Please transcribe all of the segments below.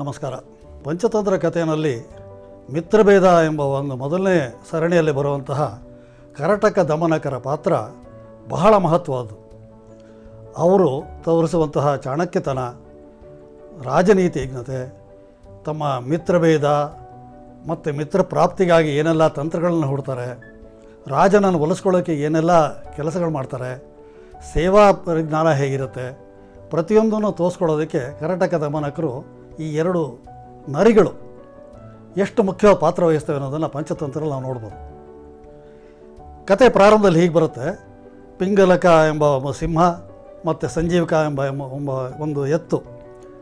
ನಮಸ್ಕಾರ. ಪಂಚತಂತ್ರ ಕಥೆಯಲ್ಲಿ ಮಿತ್ರಭೇದ ಎಂಬ ಒಂದು ಮೊದಲನೇ ಸರಣಿಯಲ್ಲಿ ಬರುವಂತಹ ಕರಟಕ ದಮನಕರ ಪಾತ್ರ ಬಹಳ ಮಹತ್ವದ್ದು. ಅವರು ತೋರಿಸುವಂತಹ ಚಾಣಕ್ಯತನ, ರಾಜನೀತಿಜ್ಞತೆ, ತಮ್ಮ ಮಿತ್ರಭೇದ ಮತ್ತು ಮಿತ್ರ ಪ್ರಾಪ್ತಿಗಾಗಿ ಏನೆಲ್ಲ ತಂತ್ರಗಳನ್ನು ಹುಡ್ತಾರೆ, ರಾಜನನ್ನು ಒಲಿಸ್ಕೊಳ್ಳೋಕ್ಕೆ ಏನೆಲ್ಲ ಕೆಲಸಗಳು ಮಾಡ್ತಾರೆ, ಸೇವಾ ಪರಿಜ್ಞಾನ ಹೇಗಿರುತ್ತೆ, ಪ್ರತಿಯೊಂದನ್ನು ತೋರಿಸ್ಕೊಳ್ಳೋದಕ್ಕೆ ಕರ್ನಾಟಕ ದಮನಕರು ಈ ಎರಡು ನರಿಗಳು ಎಷ್ಟು ಮುಖ್ಯವಾದ ಪಾತ್ರ ವಹಿಸ್ತವೆ ಅನ್ನೋದನ್ನು ಪಂಚತಂತ್ರದಲ್ಲಿ ನಾವು ನೋಡ್ಬೋದು. ಕತೆ ಪ್ರಾರಂಭದಲ್ಲಿ ಹೀಗೆ ಬರುತ್ತೆ. ಪಿಂಗಲಕ ಎಂಬ ಒಬ್ಬ ಸಿಂಹ ಮತ್ತು ಸಂಜೀವಕ ಎಂಬ ಎಂಬ ಎಂಬ ಒಂದು ಎತ್ತು,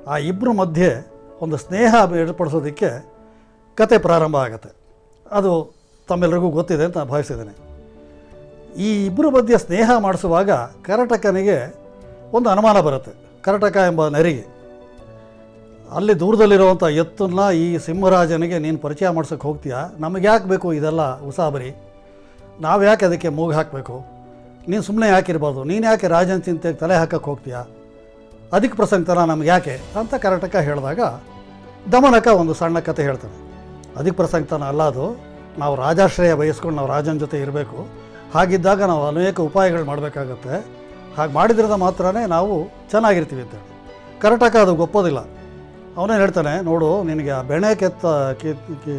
ಆ ಇಬ್ಬರ ಮಧ್ಯೆ ಒಂದು ಸ್ನೇಹ ಏರ್ಪಡಿಸೋದಕ್ಕೆ ಕತೆ ಪ್ರಾರಂಭ ಆಗುತ್ತೆ. ಅದು ತಮ್ಮೆಲ್ಲರಿಗೂ ಗೊತ್ತಿದೆ ಅಂತ ನಾನು ಭಾವಿಸಿದ್ದೇನೆ. ಈ ಇಬ್ಬರ ಮಧ್ಯೆ ಸ್ನೇಹ ಮಾಡಿಸುವಾಗ ಕರಟಕನಿಗೆ ಒಂದು ಅನುಮಾನ ಬರುತ್ತೆ. ಕರಟಕ ಎಂಬ ನರಿಗೆ ಅಲ್ಲಿ ದೂರದಲ್ಲಿರುವಂಥ ಎತ್ತನ್ನ ಈ ಸಿಂಹರಾಜನಿಗೆ ನೀನು ಪರಿಚಯ ಮಾಡ್ಸೋಕ್ಕೆ ಹೋಗ್ತೀಯಾ? ನಮಗೆ ಯಾಕೆ ಬೇಕು ಇದೆಲ್ಲ ಉಸಾಬರಿ? ನಾವು ಯಾಕೆ ಅದಕ್ಕೆ ಮೂಗು ಹಾಕಬೇಕು? ನೀನು ಸುಮ್ಮನೆ ಯಾಕೆ ಇರ್ಬೋದು ನೀನು ಯಾಕೆ ರಾಜನ ಚಿಂತೆಗೆ ತಲೆ ಹಾಕಕ್ಕೆ ಹೋಗ್ತೀಯಾ? ಅದಕ್ಕೆ ಪ್ರಸಂಗತನ ನಮ್ಗೆ ಯಾಕೆ ಅಂತ ಕರ್ನಾಟಕ ಹೇಳಿದಾಗ ದಮನಕ ಒಂದು ಸಣ್ಣ ಕತೆ ಹೇಳ್ತಾನೆ. ಅದಕ್ಕೆ ಪ್ರಸಂಗತನ ಅಲ್ಲ ಅದು. ನಾವು ರಾಜಾಶ್ರಯ ಬಯಸ್ಕೊಂಡು ನಾವು ರಾಜನ ಜೊತೆ ಇರಬೇಕು. ಹಾಗಿದ್ದಾಗ ನಾವು ಅನೇಕ ಉಪಾಯಗಳು ಮಾಡಬೇಕಾಗತ್ತೆ. ಹಾಗೆ ಮಾಡಿದ್ರಿಂದ ಮಾತ್ರನೇ ನಾವು ಚೆನ್ನಾಗಿರ್ತೀವಿ ಅಂತೇಳಿ ಕರ್ನಾಟಕ ಅದು ಒಪ್ಪೋದಿಲ್ಲ. ಅವನೇನು ಹೇಳ್ತಾನೆ, ನೋಡು, ನಿನಗೆ ಆ ಬೆಣೆ ಕೆತ್ತ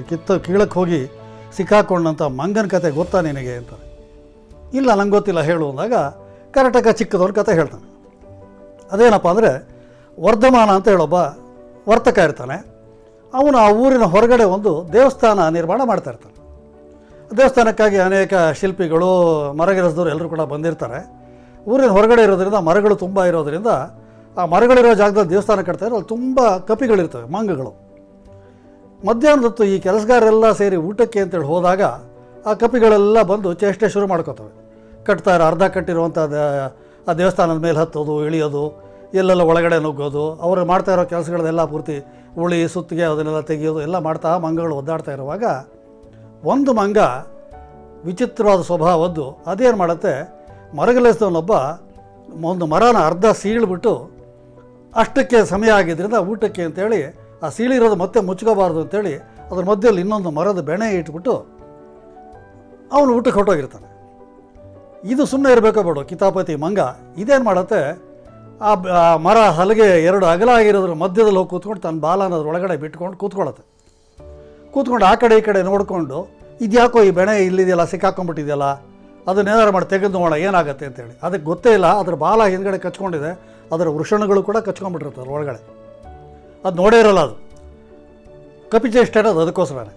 ಕಿತ್ತು ಕೀಳಕ್ಕೆ ಹೋಗಿ ಸಿಕ್ಕಾಕೊಂಡಂಥ ಮಂಗನ ಕತೆ ಗೊತ್ತಾ ನಿನಗೆ? ಅಂತಾನೆ. ಇಲ್ಲ, ನಂಗೆ ಗೊತ್ತಿಲ್ಲ, ಹೇಳು ಅಂದಾಗ ಕರ್ನಾಟಕ ಚಿಕ್ಕದವ್ರ ಕತೆ ಹೇಳ್ತಾನೆ. ಅದೇನಪ್ಪ ಅಂದರೆ, ವರ್ಧಮಾನ ಅಂತ ಹೇಳೊಬ್ಬ ವರ್ತಕ ಇರ್ತಾನೆ. ಅವನು ಆ ಊರಿನ ಹೊರಗಡೆ ಒಂದು ದೇವಸ್ಥಾನ ನಿರ್ಮಾಣ ಮಾಡ್ತಾ ಇರ್ತಾನೆ. ದೇವಸ್ಥಾನಕ್ಕಾಗಿ ಅನೇಕ ಶಿಲ್ಪಿಗಳು ಮರಗೆಲಸದವರು ಎಲ್ಲರೂ ಕೂಡ ಬಂದಿರ್ತಾರೆ. ಊರಿನ ಹೊರಗಡೆ ಇರೋದ್ರಿಂದ ಮರಗಳು ತುಂಬ ಇರೋದ್ರಿಂದ ಆ ಮರಗಳಿರೋ ಜಾಗದಲ್ಲಿ ದೇವಸ್ಥಾನ ಕಟ್ತಾರೆ ಅಲ್ಲಿ ತುಂಬ ಕಪಿಗಳಿರ್ತವೆ, ಮಂಗಗಳು. ಮಧ್ಯಾಹ್ನದ ಹೊತ್ತು ಈ ಕೆಲಸಗಾರರೆಲ್ಲ ಸೇರಿ ಊಟಕ್ಕೆ ಅಂತೇಳಿ ಹೋದಾಗ ಆ ಕಪಿಗಳೆಲ್ಲ ಬಂದು ಚೇಷ್ಟೆ ಶುರು ಮಾಡ್ಕೋತವೆ. ಕಟ್ತಾರೆ ಅರ್ಧ ಕಟ್ಟಿರುವಂಥ ಆ ದೇವಸ್ಥಾನದ ಮೇಲೆ ಹತ್ತೋದು, ಇಳಿಯೋದು, ಎಲ್ಲೆಲ್ಲ ಒಳಗಡೆ ನುಗ್ಗೋದು, ಅವರು ಮಾಡ್ತಾ ಇರೋ ಕೆಲಸಗಳನ್ನೆಲ್ಲ ಪೂರ್ತಿ ಉಳಿ, ಸುತ್ತಿಗೆ ಅದನ್ನೆಲ್ಲ ತೆಗೆಯೋದು, ಎಲ್ಲ ಮಾಡ್ತಾ ಮಂಗಗಳು ಒದ್ದಾಡ್ತಾ ಇರುವಾಗ ಒಂದು ಮಂಗ ವಿಚಿತ್ರವಾದ ಸ್ವಭಾವದ್ದು ಅದೇನು ಮಾಡುತ್ತೆ ಮರಗಲಿಸಿದವನೊಬ್ಬ ಒಂದು ಮರನ ಅರ್ಧ ಸೀಳ್ಬಿಟ್ಟು ಅಷ್ಟಕ್ಕೆ ಸಮಯ ಆಗಿದ್ದರಿಂದ ಊಟಕ್ಕೆ ಅಂತೇಳಿ ಆ ಸೀಳಿರೋದು ಮತ್ತೆ ಮುಚ್ಕೋಬಾರ್ದು ಅಂತೇಳಿ ಅದ್ರ ಮಧ್ಯದಲ್ಲಿ ಇನ್ನೊಂದು ಮರದ ಬೆಣೆ ಇಟ್ಬಿಟ್ಟು ಅವನು ಊಟಕ್ಕೆ ಹೊಟ್ಟೋಗಿರ್ತಾನೆ ಇದು ಸುಮ್ಮನೆ ಇರಬೇಕೋ ಬೇಡ ಕಿತಾಪತಿ ಮಂಗ. ಇದೇನು ಮಾಡುತ್ತೆ? ಆ ಮರ ಹಲಗೆ ಎರಡು ಅಗಲ ಆಗಿರೋದ್ರ ಮಧ್ಯದಲ್ಲಿ ಹೋಗಿ ಕೂತ್ಕೊಂಡು ತನ್ನ ಬಾಲನ ಒಳಗಡೆ ಬಿಟ್ಕೊಂಡು ಕೂತ್ಕೊಳ್ಳುತ್ತೆ. ಕೂತ್ಕೊಂಡು ಆ ಕಡೆ ಈ ಕಡೆ ನೋಡಿಕೊಂಡು ಇದ್ಯಾಕೋ ಈ ಬೆಣೆ ಇಲ್ಲಿದೆಯಲ್ಲ, ಸಿಕ್ಕಾಕೊಂಡ್ಬಿಟ್ಟಿದೆಯಲ್ಲ? ಅದನ್ನೇನಾರು ಮಾಡಿ ತೆಗೆದು ನೋಡೋಣ, ಏನಾಗುತ್ತೆ ಅಂತೇಳಿ. ಅದಕ್ಕೆ ಗೊತ್ತೇ ಇಲ್ಲ, ಅದ್ರ ಬಾಲ ಹಿಂದ್ಗಡೆ ಕಚ್ಕೊಂಡಿದೆ, ಅದರ ವೃಷಣಗಳು ಕೂಡ ಕಚ್ಕೊಂಡ್ಬಿಟ್ಟಿರ್ತದೆ ಅದ್ರ ಒಳಗಡೆ. ಅದು ನೋಡೇ ಇರೋಲ್ಲ ಅದು. ಕಪಿಚೇಷ್ಟೆ ಅದು, ಅದಕ್ಕೋಸ್ಕರನೇ.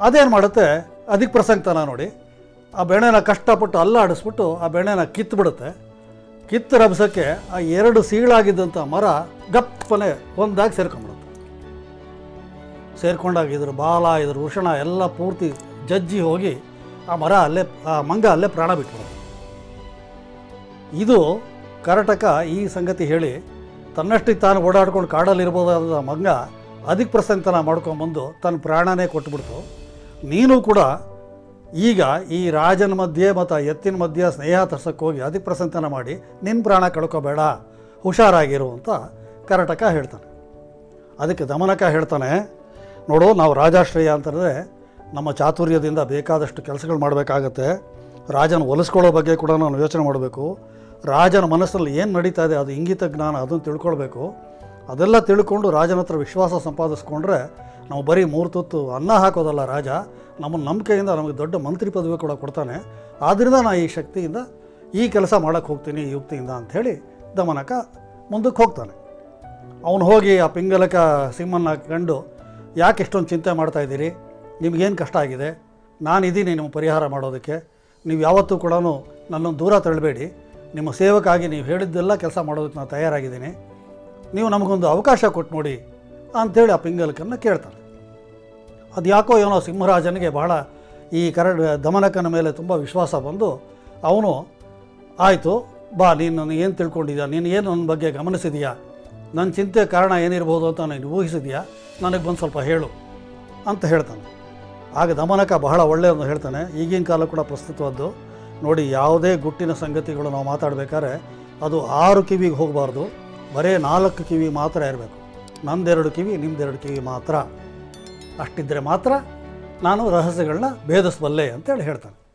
ಅದೇನು ಮಾಡುತ್ತೆ ಅದಕ್ಕೆ ಪ್ರಸಂಗತನ ನೋಡಿ. ಆ ಬೆಣ್ಣೆನ ಕಷ್ಟಪಟ್ಟು ಅಲ್ಲಾಡಿಸ್ಬಿಟ್ಟು ಆ ಬೆಣ್ಣೆನ ಕಿತ್ತುಬಿಡುತ್ತೆ ಕಿತ್ತು ರಭಸಕ್ಕೆ ಆ ಎರಡು ಸೀಳಾಗಿದ್ದಂಥ ಮರ ಗಪ್ಪನೆ ಒಂದಾಗಿ ಸೇರ್ಕೊಂಡ್ಬಿಡುತ್ತೆ. ಸೇರ್ಕೊಂಡಾಗ ಇದ್ರ ಬಾಲ, ಇದ್ರ ವೃಷಣ ಎಲ್ಲ ಪೂರ್ತಿ ಜಜ್ಜಿ ಹೋಗಿ ಆ ಮರ ಅಲ್ಲೇ, ಆ ಮಂಗ ಅಲ್ಲೇ ಪ್ರಾಣ ಬಿಟ್ಟು ಇದು ಕರಟಕ ಈ ಸಂಗತಿ ಹೇಳಿ ತನ್ನಷ್ಟಿಗೆ ತಾನು ಓಡಾಡ್ಕೊಂಡು ಕಾಡಲ್ಲಿರ್ಬೋದಾದ ಮಂಗ ಅದಕ್ಕೆ ಪ್ರಸಂತನ ಮಾಡ್ಕೊಂಬಂದು ತನ್ನ ಪ್ರಾಣನೇ ಕೊಟ್ಬಿಡ್ತು. ನೀನು ಕೂಡ ಈಗ ಈ ರಾಜನ ಮಧ್ಯೆ ಮತ್ತು ಎತ್ತಿನ ಮಧ್ಯೆ ಸ್ನೇಹ ತರ್ಸಕ್ಕೆ ಹೋಗಿ ಅದಕ್ಕೆ ಪ್ರಸಂತನ ಮಾಡಿ ನಿನ್ನ ಪ್ರಾಣ ಕಳ್ಕೊಬೇಡ, ಹುಷಾರಾಗಿರು ಅಂತ ಕರಟಕ ಹೇಳ್ತಾನೆ. ಅದಕ್ಕೆ ದಮನಕ ಹೇಳ್ತಾನೆ, ನೋಡು ನಾವು ರಾಜಾಶ್ರಯ ಅಂತಂದರೆ ನಮ್ಮ ಚಾತುರ್ಯದಿಂದ ಬೇಕಾದಷ್ಟು ಕೆಲಸಗಳು ಮಾಡಬೇಕಾಗತ್ತೆ. ರಾಜನ ಒಲಿಸ್ಕೊಳ್ಳೋ ಬಗ್ಗೆ ಕೂಡ ನಾನು ಯೋಚನೆ ಮಾಡಬೇಕು. ರಾಜನ ಮನಸ್ಸಲ್ಲಿ ಏನು ನಡೀತಾ ಇದೆ, ಅದು ಇಂಗಿತ ಜ್ಞಾನ, ಅದನ್ನು ತಿಳ್ಕೊಳ್ಬೇಕು. ಅದೆಲ್ಲ ತಿಳ್ಕೊಂಡು ರಾಜನ ಹತ್ರ ವಿಶ್ವಾಸ ಸಂಪಾದಿಸ್ಕೊಂಡ್ರೆ ನಾವು ಬರೀ ಮೂರು ತುತ್ತು ಅನ್ನ ಹಾಕೋದಲ್ಲ ರಾಜ, ನಮ್ಮ ನಂಬಿಕೆಯಿಂದ ನಮಗೆ ದೊಡ್ಡ ಮಂತ್ರಿ ಪದವಿ ಕೂಡ ಕೊಡ್ತಾನೆ. ಆದ್ದರಿಂದ ನಾನು ಈ ಶಕ್ತಿಯಿಂದ ಈ ಕೆಲಸ ಮಾಡೋಕ್ಕೆ ಹೋಗ್ತೀನಿ ಯುಕ್ತಿಯಿಂದ ಅಂಥೇಳಿ ದಮನಕ ಮುಂದಕ್ಕೆ ಹೋಗ್ತಾನೆ. ಅವನು ಹೋಗಿ ಆ ಪಿಂಗಲಕ ಸಿಂಹನ ಕಂಡು, ಯಾಕೆ ಇಷ್ಟೊಂದು ಚಿಂತೆ ಮಾಡ್ತಾ ಇದ್ದೀರಿ? ನಿಮಗೇನು ಕಷ್ಟ ಆಗಿದೆ? ನಾನು ಇದ್ದೀನಿ ನಿಮ್ಮ ಪರಿಹಾರ ಮಾಡೋದಕ್ಕೆ. ನೀವು ಯಾವತ್ತೂ ಕೂಡ ನನ್ನನ್ನು ದೂರ ತಳ್ಳಬೇಡಿ. ನಿಮ್ಮ ಸೇವಕ್ಕಾಗಿ ನೀವು ಹೇಳಿದ್ದೆಲ್ಲ ಕೆಲಸ ಮಾಡೋದಕ್ಕೆ ನಾನು ತಯಾರಾಗಿದ್ದೀನಿ. ನೀವು ನಮಗೊಂದು ಅವಕಾಶ ಕೊಟ್ಟು ನೋಡಿ ಅಂಥೇಳಿ ಆ ಪಿಂಗಲಕನ್ನು ಕೇಳ್ತಾನೆ. ಅದು ಯಾಕೋ ಏನೋ ಸಿಂಹರಾಜನಿಗೆ ಬಹಳ ಈ ಕರಡ್ ದಮನಕನ ಮೇಲೆ ತುಂಬ ವಿಶ್ವಾಸ ಬಂದು ಅವನು, ಆಯಿತು, ಬಾ, ನೀನು ಏನು ತಿಳ್ಕೊಂಡಿದ್ಯಾ? ನೀನು ಏನು ನನ್ನ ಬಗ್ಗೆ ಗಮನಿಸಿದೀಯಾ? ನನ್ನ ಚಿಂತೆ ಕಾರಣ ಏನಿರ್ಬೋದು ಅಂತ ನೀನು ಊಹಿಸಿದೆಯಾ? ನನಗೆ ಬಂದು ಸ್ವಲ್ಪ ಹೇಳು ಅಂತ ಹೇಳ್ತಾನೆ. ಆಗ ದಮನಕ ಬಹಳ ಒಳ್ಳೆಯದು ಹೇಳ್ತಾನೆ, ಈಗಿನ ಕಾಲ ಕೂಡ ಪ್ರಸ್ತುತವಾದ್ದು. ನೋಡಿ, ಯಾವುದೇ ಗುಟ್ಟಿನ ಸಂಗತಿಗಳು ನಾವು ಮಾತಾಡಬೇಕಾದ್ರೆ ಅದು ಆರು ಕಿವಿಗೆ ಹೋಗಬಾರ್ದು. ಬರೀ ನಾಲ್ಕು ಕಿವಿ ಮಾತ್ರ ಇರಬೇಕು. ನಂದೆರಡು ಕಿವಿ ನಿಮ್ಮದೆರಡು ಕಿವಿ ಮಾತ್ರ. ಅಷ್ಟಿದ್ದರೆ ಮಾತ್ರ ನಾನು ರಹಸ್ಯಗಳನ್ನ ಭೇದಿಸಬಲ್ಲೆ ಅಂತೇಳಿ ಹೇಳ್ತಾನೆ.